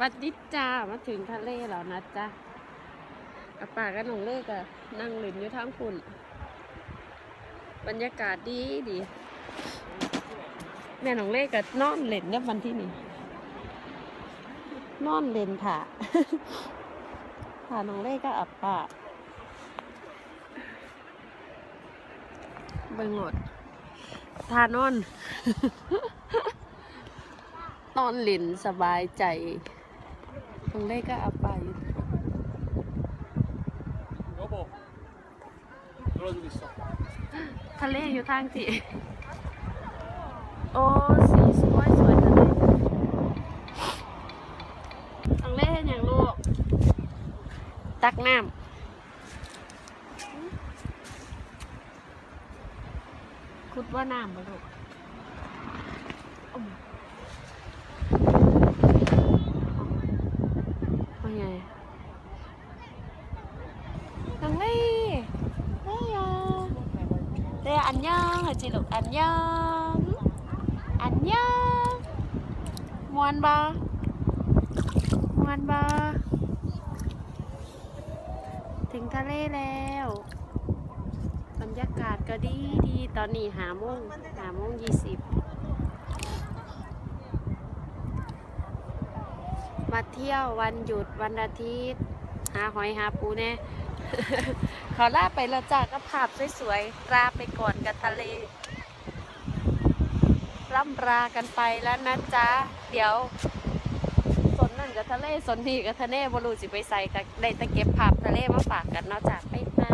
วัดดิจ้ามาถึงทะเลแล้วนะจ๊ะกับป่ากับน้องเลิกอะนั่งเล่นอยู่ทางฝุ่บรรยากาศดีดีแม่หน้องเล่กก็นอนเล่นเนี่ยวันที่นี่นอนเล่นค่ะค่ะน้องเล่ก็อับป่าเบิ่งหมดทานอน นอนเล่นสบายใจ น้องเล่ก็อับป่าอยู่ 여보 놀아주고 있어 ทะเลอยู่ทางที่ โอ้ สีสวยสวยทะเลทางเล่เห็นอย่างลูก ตักน้ำคุดว่าน้ำมาลูก ทางเล่เล่ยเด้อันยังเหรอจิลูกอันยังอันยังมวนบมวนบถึงทะเลแล้วบรรยากาศก็ดีดีตอนนี้หาโมงหาโมงยี่สิบมาเที่ยววันหยุดวันอาทิตย์ หาหอยหาปูแน่ ขอลาไปแล้วจ้าก็ภาพสวยๆลาไปก่อนกันทะเลร่ำรากันไปแล้วนะจ๊ะ เดี๋ยว สนนั่นกับทะเล สนนี่กับทะเลบรูสิไปใส่กับได้ตะเก็บภาพทะเลมาฝากกันเนาะจ้ะบ๊า